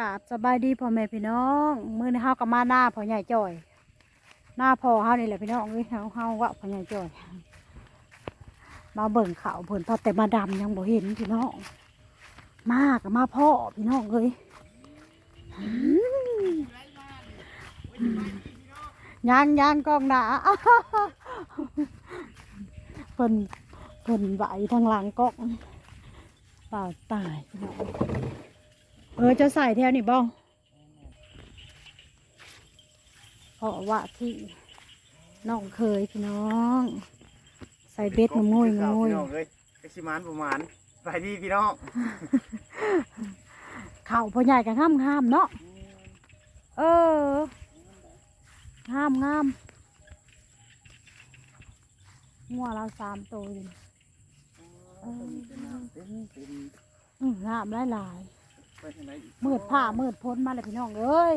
กราบสบายดีพ่อแม่พี่น้องมื้อนี้เฮาก็มาหน้าพ่อใหญ่จ่อย หน้าพ่อเฮานี่แหละพี่น้องเอ้ยเฮาเฮาว่าพ่อใหญ่จ่อย มาเบิ่งเขาวเพิ่นพอแต่มาดำยังบ่เห็นพี่น้อง มาก็มาพ่อพี่น้องเอ้ยยางยางกองหนาเพิ่นเพิ่นไหวทางหลังกองเปล่าตายพี่น้อง เออจะใส่แถวนี่บ้องเพราะว่าที่น้องเคยพี่น้อง ใส่เบ็ดงมุ้ยงมุ้ยพี่น้องเอ้ยไปสิมานประมาณไปดีพี่น้องเข่าพ่อใหญ่กันห้ามห้ามๆเนาะเออห้ามงามงัวเราสามตัวอยู่เอออืมงามหลายไปทางไหนอีกๆ มืดผ้ามืดพ้นมาเลยพี่น้องเอ้ย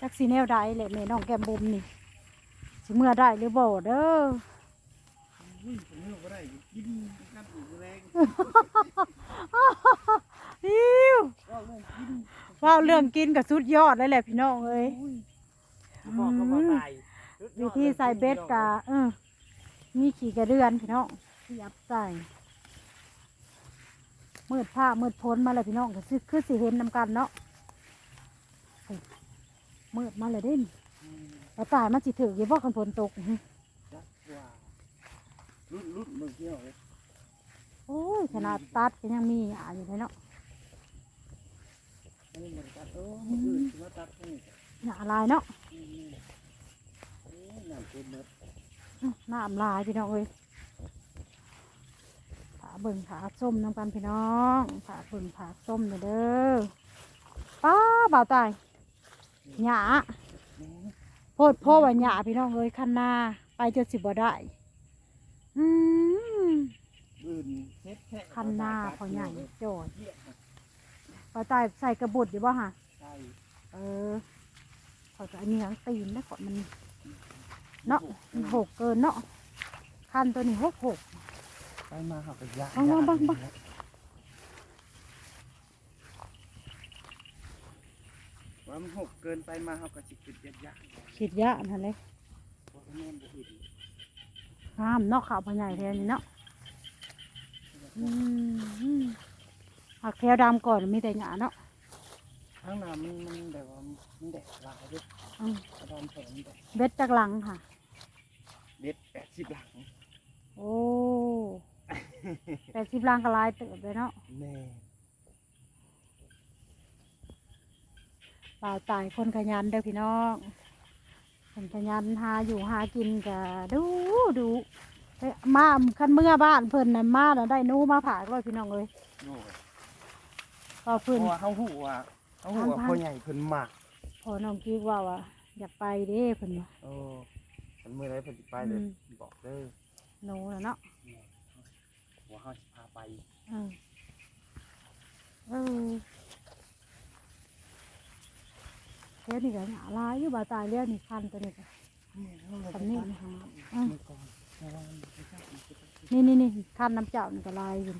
จักสีแนวใดเลยแม่น้องแก้มบุมนี่สิเมื่อได้หรือบ่เด้ออุ้ยผมเลือกก็ได้กินกันอีกแรงอิวก็เรื่องกินว้าวเรื่องกินกับสุดยอดเลยแหละพี่น้องเอ้ยบอกก็มาตายวิธีใส่เบ็ดกะเออมีขี่กระเดือนพี่น้องเสียบใส่ มืดผ้ามืดพ้นมาเลยพี่น้องก็คือสิเห็นนำกันเนาะมืดมาเลยด่นแล้วตายมันสิถือยี่บ่คันฝนตกรุ่นรุ่นเมื่อกี้เอาเลยโอ้ยขนาดตัดก็ยังมีอ่าอยู่เลยเนาะอันนี้มันตัดเออมันอื่นที่ว่าตัดนี่หนาลายเนาะหน้ำลายพี่น้องเอ้ย เบิ่งผาส้มนำกันพี่น้องผาเบิ่งผาส้มเด้อป้าบ่าวตายหยาแม่โพดพ่อว่าหยาพี่น้องเอ้ยคันนาไปจนสิบ่ได้อืมอื่นเฮ็ดแค่คันนาพอใหญ่จอดเหี้ยปลาตายใส่กระบุดอยู่บ่ฮะใช่เออขอยก็อันนี้ทั้งตีนแล้วก่อนมันเนาะมันหกเกินเนาะคันตัวนี้หกหก ไปมาเขาก็ยากเอามาบังบัง ว่ามันหกเกินไปมาเขาก็สิคิดยากยากฉีดยานั่นเลยเพราะว่าแม่นบ่เห็นห้ามเนาะขาวพอใหญ่แทนนี่เนาะอืมหักแถวดำก่อนมีแต่หยาเนาะ ข้างหน้ามันมันแบบว่ามันแดดหลายเด้อืม กระดานแผนแดดเบ็ดจากหลังค่ะ เด็ดแปดสิบหลังโอ้ แปดสิบลังก็หลายเติบเลยเนาะแม่เปล่าตายคนขยันเด้อพี่น้องคนขยันหาอยู่หากินกะดูดูเอ้ยมาคันเมื่อบ้านเพิ่นน่ะมาแล้วได้หนูมาผากเลยพี่น้องเลยโน่พอเพเพิ่น ราะว่าเขาหูว่าเขาหูว่าพันๆพ่อใหญ่เพิ่นหมักพอน้องกิ๊กว่าว่าอยากไปเด้เพิ่นว่า โอ้มันเมื่อไรเพิ่นสิไปเลยอืม บอกเด้อหนูน่ะเนาะว่าเขาสิพาไปเออเออเดี๋ยวนี่ก็หาหลายอยู่บ่าตายเรียกนี่คันตัวนี้ก็สำนี่นะฮะเออเมื่อก่อนแต่ว่ามันไม่ใช่มันจะเป็นนี่นี่นี่คันน้ำเจ้านี่ก็ลายอยู่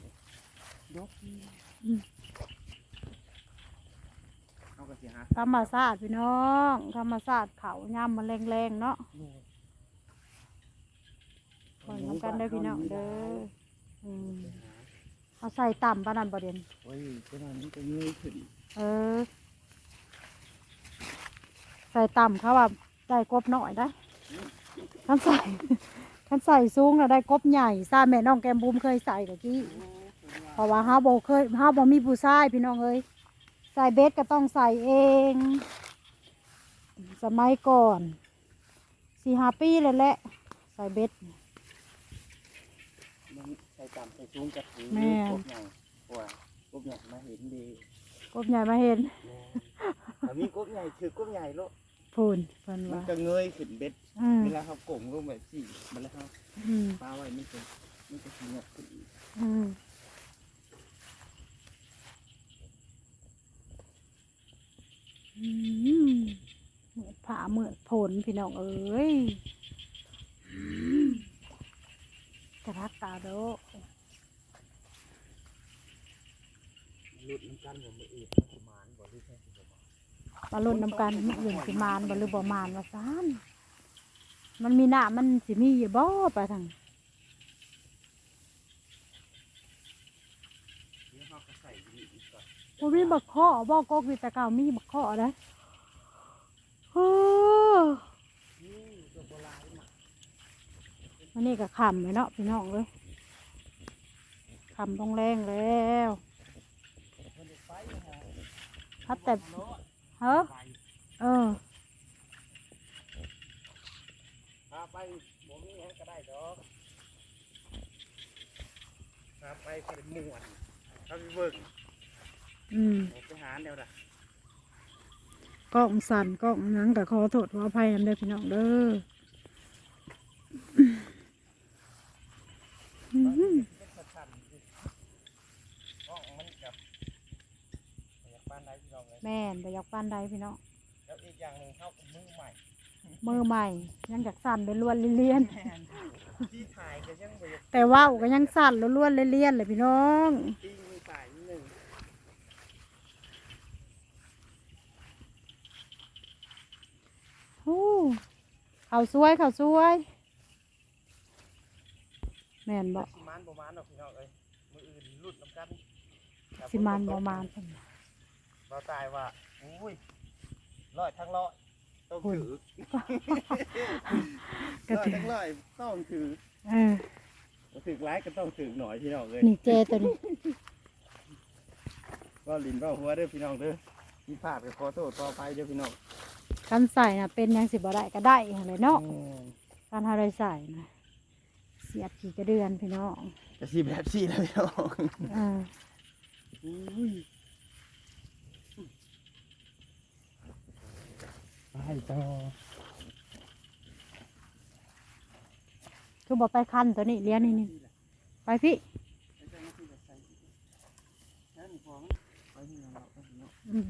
ยกอืมเขาก็สิหาธรรมศาสตร์พี่น้องธรรมศาสตร์เขาย่ำมันแรงๆเนาะโน่คอยน้ำกันเด้อพี่น้องเด้อ อืมเอาใส่ต่ำปานนันประเด็นโอ้ยเจ้าหน้ามันก็เงยขึ้นเออ ใส่ต่ำเขาว่าได้กบหน่อยได้ขันใส่ขันใส่สูงแล้วได้กบใหญ่ซาแม่น้องแกมบุมเคยใส่ตะกี้เพราะว่าฮาโบเคยฮาโบมีผู้ชายพี่น้องเอ้ยใส่เบสก็ต้องใส่เอง สมัยก่อนสี่ห้าปีเลยแหละใส่เบสมันใส่ต่ำใส่สูงจะถือแม่ กบใหญ่เพราะว่ากบใหญ่มาเห็นดีกบใหญ่มาเห็นแม่ถ้ามีกบใหญ่ถือกบใหญ่โลกพูนเพิ่นมันว่าจะเงยขึ้นเบ็ดอืมเวลาเขากงลงแบบสี่มันแล้วเขาอืมปลาไว้ไม่เป็นไม่จะขยับขึ้นอีกอืมอืมเหมือนผ่าเหมือนผลพี่น้องเอ้ย อืมกระทักตาโดหลุดมันกันผมไม่เอกประมาณบ่หรือใช่มาลุ้นนำกันมื้ออื่นสิมานบ่หรือบ่มานว่าซ่านมันมีหน้ามันสิมีอยู่บ่ไปทางเดี๋ยวเราก็ใส่ดีอีกก่อนบ่มีบักข้อบ่กกวิตะเก่ามีบักข้อเด้อโอ้ นี่ตัวโบราณมา มันนี่ก็ค่ำเลยเนาะพี่น้องเอ้ยค่ำต้องแรงแล้วคนเด็กไปนะพัดแต่โน้ตเฮ้อไปเออพาไปบ่มีหยังก็ได้ดอกพาไปก็ได้ม่วนเขาไปเบิ่งอืมไปหาแนวน่ะกล้องสั่นกล้องหนังกับขอโทษขออภัยนำเด้อพี่น้องเด้ออื้อหือ เป็นสัตว์สั่นสิห้องมันกับอยากบ้านใด พี่น้องเลยแม่นไปยกปานใดพี่น้องแล้วอีกอย่างหนึ่งเข้ากับมือใหม่ มือใหม่ยังจากสั่นไปล้วนเลียนที่ถ่ายก็ยังไปๆแต่ว่าวก็ยังสั่นล้วนๆเลียนๆเลยพี่น้องตีมือสายนิดหนึ่งโอ้เขาวสวยเขาวสวย แม่นบ่สิมานประมาณดอกพี่น้องเลยมืออื่นหลุดน้ำกันสิมานบ่มานเราตายว่าอุ้ยร้อยทั้งร้อยต้องถือก็ร้อยถือทั้งร้อยต้องถือเออถือร้ายก็ต้องถือหน่อยพี่น้องเลยนี่เจตัวนี้ก็ลินก็หัวเด้อพี่น้องเด้อที่พลาดก็ขอโทษขออภัยเด้อพี่น้องกันใส่น่ะเป็นหยังสิบ่ได้ก็ได้เลยเนาะอืมการเฮาได้ใส่นะเสียบขี่กระเดือนพี่น้องจะสีแบบสีแล้วพี่น้องเออ อุ้ยไปต่อคือบอกไปคันตัวนี้เลี้ยงนี่นี่ไปพี่ไปจังที่จะใส่นั่นของไปที่นั่นเราไปที่นั่นอืม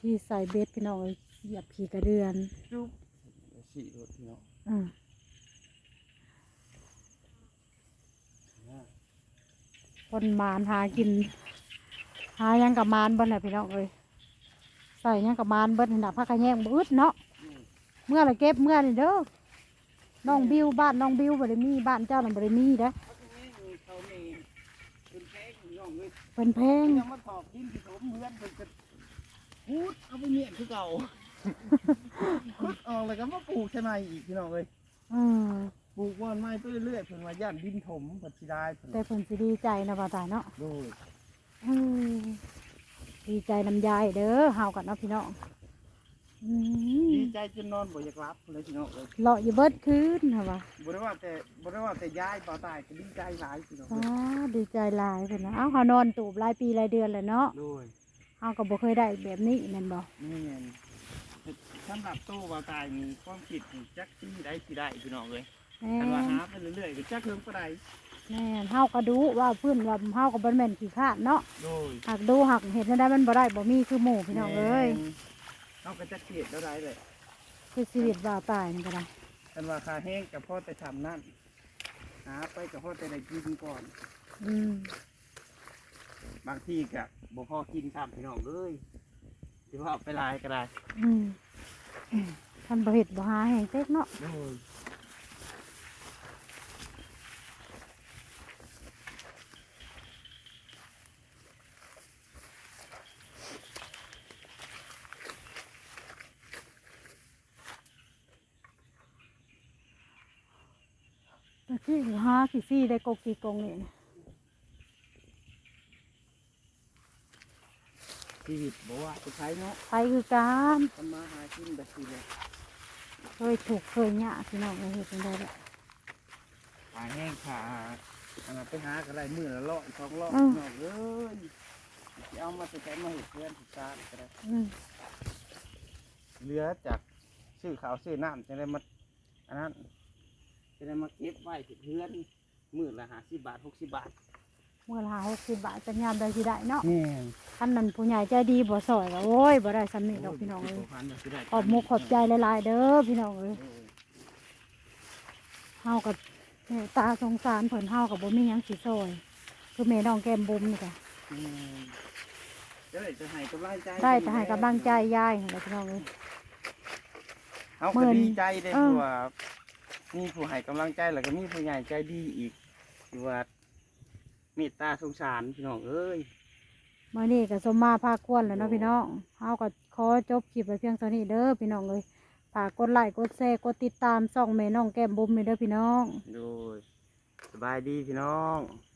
ที่ใส่เบ็ดพี่น้องเสียบขี่กระเดือนจุ๊บสีรถพี่น้องอืมอ่าคนมานหากิน หาหยังกับมานเบิ้ลน่ะพี่น้องเอ้ยใส่หยังกับมานเบิ้ลน่ะพักกระแยงบืดเนาะอืมเมื่อไรเก็บเมื่อนี่เด้อน้องบิวบ้านน้องบิวบริมีบ้านเจ้าน่ะบริมีเด้อเขาตรงนี้มีเขามีเป็นแพงพี่น้องเลยเป็นแพงยังมาถอกดินที่ผมเพื่อนเป็นกระพูดเอาไปเมียนคือเก่าขุดออกเลยก็มาปลูกใช่ไหมอีกพี่น้องเลยอืมปลูกว่านไม้ไปเรื่อยๆเพิ่นว่าย่านดินถมปัดสิได้เพิ่นแต่เพิ่นสิดีใจนะบ่าวตายเนาะโดยอืม ดีใจน้ำยายเด้อเฮากันเนาะพี่น้องอืมดีใจจนนอนบ่อยากรับเลยพี่น้องเลยเลาะอยู่เบิดคืนเหรอวะบ่ได้ว่าแต่บ่ได้ว่าแต่ย้ายป่าตายก็ดีใจหลายพี่น้องอ้าเลยดีใจหลายเพิ่นนะเอ้าเฮานอนตูบหลายปีหลายเดือนแล้วเนาะโดยเฮาก็บ่เคยได้แบบนี้แม่นบ่นี่ไงสำหรับตู้ป่าตายมีความคิดนี่จักที่ได้ที่ได้พี่น้องเลยแม่คันว่าหาไปเรื่อยๆก็จักเพิ่มก็ได้ แม่นเฮาก็ดูว่าเพิ่นว่าเฮาก็บ่แม่นขี้คร้านเนาะโดยหักดูหักเห็นได้มันบ่ได้บ่มีคือหมู่พี่น้องเอ้ยเอาก็จักเกียดแล้วได้เลยคือชีวิตบ่าวตายนี่ก็ได้กันว่าคาแห้งกับพ่อแต่ทำนั่นหาไปกับพ่อแต่ได้กินก่อน อืมบางทีกับบ่พอกินข้ามพี่น้องเลยที่ว่าเอาไปหลายก็ได้อืมอืมท่านบ่เฮ็ดบ่หาแห่งเต็กเนาะโดย แต่ที่หาสิซี่ได้กกกี่กงนี่นะชีวิตบอกว่าจะใช้เนาะไปคือการทำมาหากินแบบนี้เลยเคยถูกข์เคยยากพี่น้องเอ้ยเฮ็ดจังได๋ล่ะหาแห้งขาอันนั้นไปหาก็ได้มือละเลาะสองเลาะอืมน้องเอ้ยสิเอามาจะใช้มาเห็ดเพื่อนสิซานก็ได้อืมเหลือจากซื้อข้าวซื้อน้ำจะได้มาอันนั้น จะได้มาเก็บไว้เห็ดเพื่อนมือละห้าสิบบาทหกสิบบาทเมื่อละ60บาทจะยามใดสิได้เนาะนี่คันนั้นผู้ใหญ่ใจดีบ่ซอยก็โอ้ยบ่ได้สำนี้ดอกพี่น้องเอ้ยขอบมุกขอบใจหลายๆเด้อพี่น้องเอ้ยเฮากับแม่ตาสงสารเพิ่นเฮากับบ่มีหยังสิซอย คือแม่น้องแก้มบุ๋มนี่ก็อืมแต่จะได้จะให้กำลังใจได้แต่ให้กำลังใจยายนั่นแหละพี่น้องเอ้ยเอาหมื่ก็นดีใจได้เออเพราะว่า มีผู้ให้กำลังใจแล้วก็มีผู้ใหญ่ใจดีอีกที่ว่าเมตตาสงสารพี่น้องเอ้ยมื่อนี้ก็สมมาพาควรแล้วเนาะพี่น้องเฮาก็ขอจบคลิปไว้เพียงเท่านี้เด้อพี่น้องเอ้ยฝากกดไลค์กดแชร์กดติดตามส่องแม่น้องแก้มบุ้มเลยเด้อพี่น้อง โดยสบายดีพี่น้องส